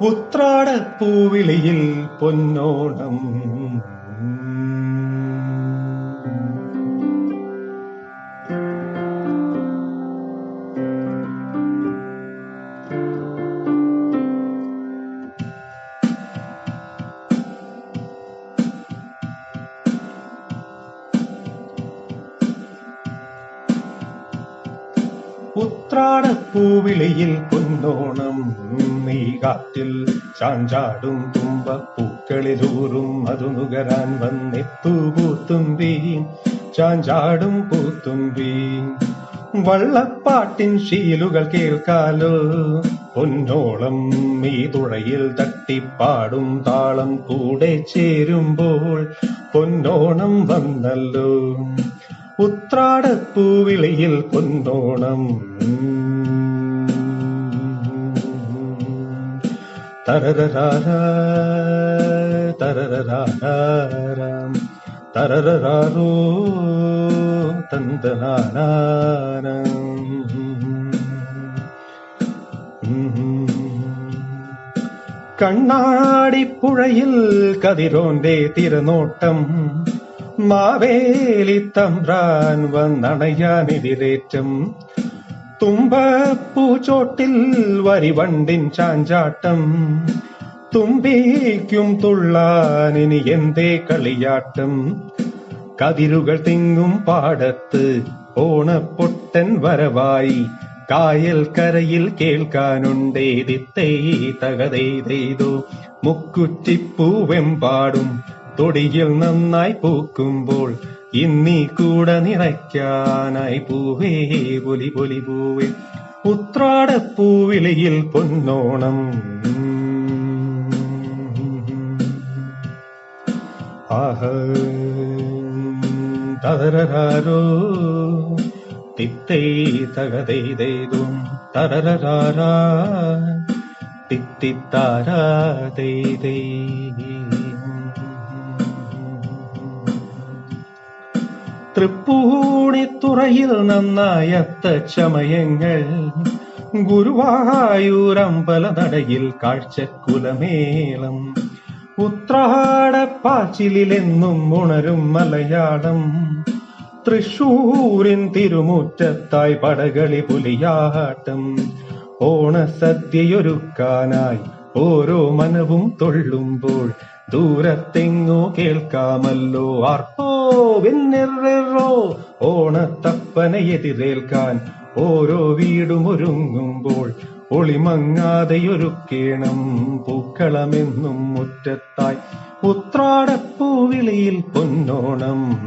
ഉത്രാടപ്പൂവിളിയിൽ പൊന്നോണം. ഉത്രാടപ്പൂവിളിയിൽ പൊന്നോണം നീ കാറ്റിൽ ചാഞ്ചാടും തുമ്പപ്പൂക്കളിലൂറും അതു നുകരാൻ വന്നെത്തു പൂത്തുമ്പീൻ ചാഞ്ചാടും പൂത്തുമ്പീൻ വള്ളപ്പാട്ടിൻ ശീലുകൾ കേൾക്കാലോ പൊന്നോളം ഈ തുഴയിൽ തട്ടിപ്പാടും താളം കൂടെ ചേരുമ്പോൾ പൊന്നോണം വന്നല്ലോ. உத்ராட பூவிலையில் கொந்தோணம் தரரராரா தரரராராம் தரரராரோ தந்தனாராரம் கண்ணாடி புழையில் கதிரோண்டே திறனோட்டம் മാവേലി തമ്പ്രാൻ വന്നണയാനെതിരേറ്റം തുമ്പപ്പൂച്ചോട്ടിൽ വരിവണ്ടിൻ ചാഞ്ചാട്ടം. തുമ്പിക്കും തുള്ളാനിനി എന്തേ കളിയാട്ടം. കതിരുകൾ തിങ്ങും പാടത്ത് ഓണപ്പൊട്ടൻ വരവായി കായൽ കരയിൽ കേൾക്കാനുണ്ടേതിത്തേ തകതേതെയ്തോ മുക്കുറ്റിപ്പൂവെമ്പാടും തൊടിയിൽ നന്നായി പൂക്കുമ്പോൾ ഇന്നീ കൂടെ നിറയ്ക്കാനായി പൂവേ പൊലി പൊലി പൂവേ. ഉത്രാടപ്പൂവിളിയിൽ പൊന്നോണം. ആഹ. തരരാരോ തിത്തൈ തകതേതേതും തരരാരാ തിത്തിത്താരാ തേതേ തൃപ്പൂണിത്തുറയിൽ നന്നായത്ത ചമയങ്ങൾ. ഗുരുവായൂരമ്പല നടയിൽ കാഴ്ചക്കുലമേളം. ഉത്രാടപ്പാച്ചിലെന്നും ഉണരും മലയാളം. തൃശൂരിൻ തിരുമുറ്റത്തായി പടകളി പുലിയാട്ടം. ഓണസദ്യയൊരുക്കാനായി ഓരോ മനവും തൊള്ളുമ്പോൾ ദൂരത്തെങ്ങോ കേൾക്കാമല്ലോ ആർപ്പോ വെന്നെറോ ഓണത്തപ്പനെ എതിരേൽക്കാൻ ഓരോ വീടും ഒരുങ്ങുമ്പോൾ ഒളിമങ്ങാതെയൊരുക്കേണം പൂക്കളമെന്നും മുറ്റത്തായി. ഉത്രാടപ്പൂവിളിയിൽ പൊന്നോണം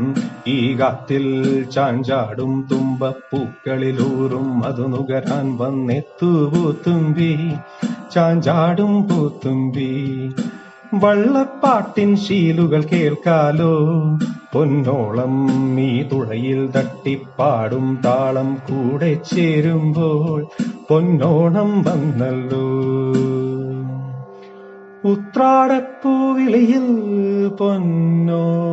ഈ കാത്തിൽ ചാഞ്ചാടും തുമ്പപ്പൂക്കളിലൂറും അതു നുകരാൻ വന്നെത്തു പൂത്തുമ്പി ചാഞ്ചാടും പൂത്തുമ്പി. വള്ളപ്പാട്ടിൻ ശീലുകൾ കേൾക്കാലോ. പൊന്നോളം ഈ തുഴയിൽ തട്ടിപ്പാടും താളം കൂടെ ചേരുമ്പോൾ പൊന്നോണം വന്നല്ലോ. ഉത്രാടപ്പൂവിളിയിൽ പൊന്നോണം